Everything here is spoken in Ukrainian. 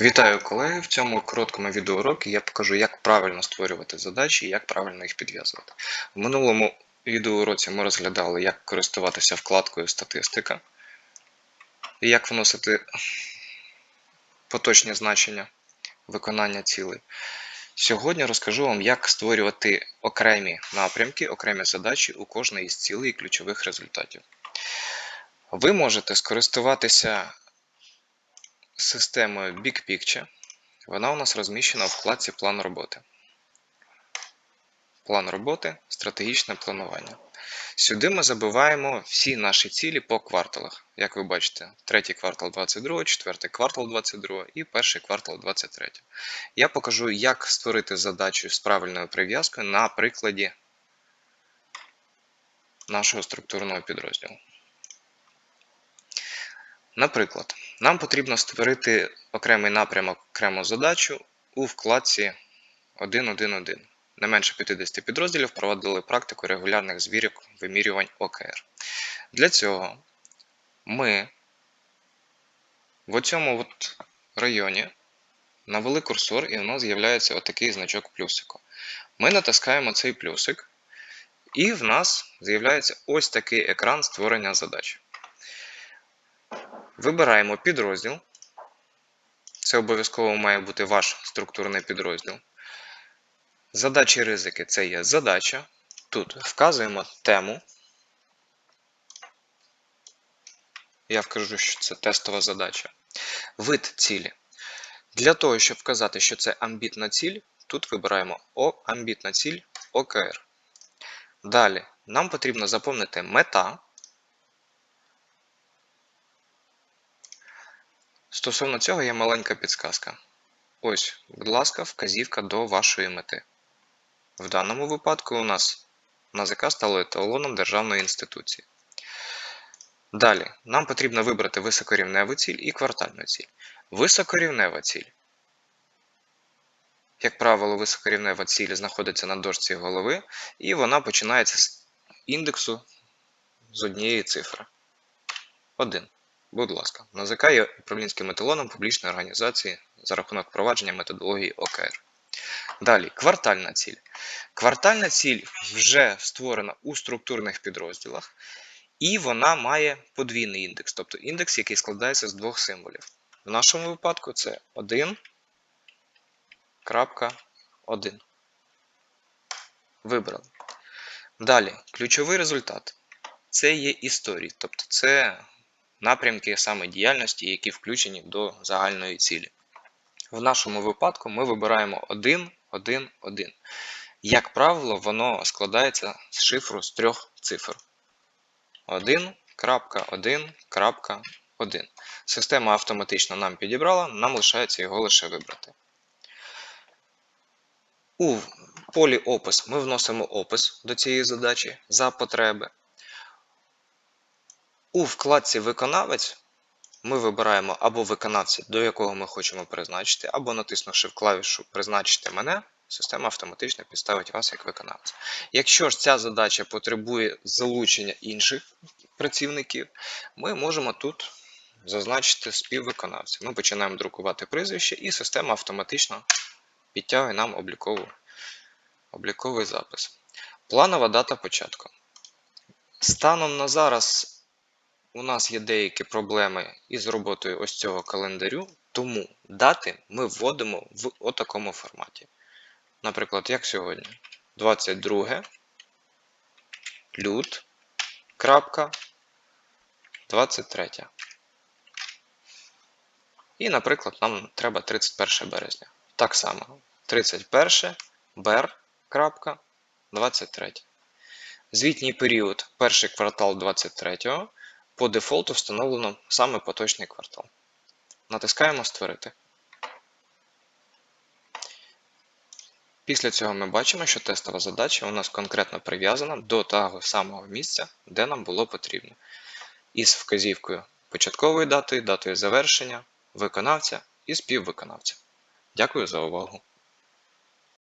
Вітаю колеги! В цьому короткому відеоуроці я покажу, як правильно створювати задачі і як правильно їх підв'язувати. В минулому відеоуроці ми розглядали, як користуватися вкладкою Статистика і як вносити поточні значення виконання цілей. Сьогодні розкажу вам, як створювати окремі напрямки, окремі задачі у кожної із цілей і ключових результатів. Ви можете скористуватися системою Big Picture. Вона у нас розміщена в вкладці План роботи. План роботи, стратегічне планування. Сюди ми забиваємо всі наші цілі по кварталах. Як ви бачите, третій квартал 22, четвертий квартал 22 і перший квартал 23. Я покажу, як створити задачу з правильною прив'язкою на прикладі нашого структурного підрозділу. Наприклад, нам потрібно створити окремий напрямок, окрему задачу у вкладці 1.1.1. Не менше 50 підрозділів проводили практику регулярних звірок вимірювань ОКР. Для цього ми в цьому от районі навели курсор і у нас з'являється отакий значок плюсику. Ми натискаємо цей плюсик, і в нас з'являється ось такий екран створення задач. Вибираємо підрозділ. Це обов'язково має бути ваш структурний підрозділ. Задачі ризики це є задача. Тут вказуємо тему. Я вкажу, що це тестова задача. Вид цілі. Для того, щоб вказати, що це амбітна ціль, тут вибираємо О, амбітна ціль ОКР. Далі нам потрібно заповнити мета. Стосовно цього є маленька підсказка. Ось, будь ласка, вказівка до вашої мети. В даному випадку у нас НАЗК стало еталоном державної інституції. Далі, нам потрібно вибрати високорівневу ціль і квартальну ціль. Високорівнева ціль. Як правило, високорівнева ціль знаходиться на дошці голови, і вона починається з індексу з однієї цифри. 1. Будь ласка, НАЗК є управлінським еталоном публічної організації за рахунок впровадження методології ОКР. Далі, квартальна ціль. Квартальна ціль вже створена у структурних підрозділах, і вона має подвійний індекс, тобто індекс, який складається з двох символів. В нашому випадку це 1.1. Вибрали. Далі, ключовий результат. Це є історії, тобто це напрямки саме діяльності, які включені до загальної цілі. В нашому випадку ми вибираємо 1, 1, 1. Як правило, воно складається з шифру з трьох цифр. 1.1.1. Система автоматично нам підібрала, нам лишається його лише вибрати. У полі опис ми вносимо опис до цієї задачі за потреби. У вкладці Виконавець ми вибираємо або виконавця, до якого ми хочемо призначити, або натиснувши в клавішу Призначити мене, система автоматично підставить вас як виконавця. Якщо ж ця задача потребує залучення інших працівників, ми можемо тут зазначити співвиконавця. Ми починаємо друкувати прізвище, і система автоматично підтягує нам облікову, обліковий запис. Планова дата початку. Станом на зараз у нас є деякі проблеми із роботою ось цього календарю, тому дати ми вводимо в отакому форматі. Наприклад, як сьогодні, 22 лют. крапка, 23. І, наприклад, нам треба 31 березня. Так само, 31 бер. крапка, 23. Звітній період, перший квартал 23 по дефолту встановлено саме поточний квартал. Натискаємо Створити. Після цього ми бачимо, що тестова задача у нас конкретно прив'язана до того самого місця, де нам було потрібно. Із вказівкою початкової дати, датою завершення, виконавця і співвиконавця. Дякую за увагу!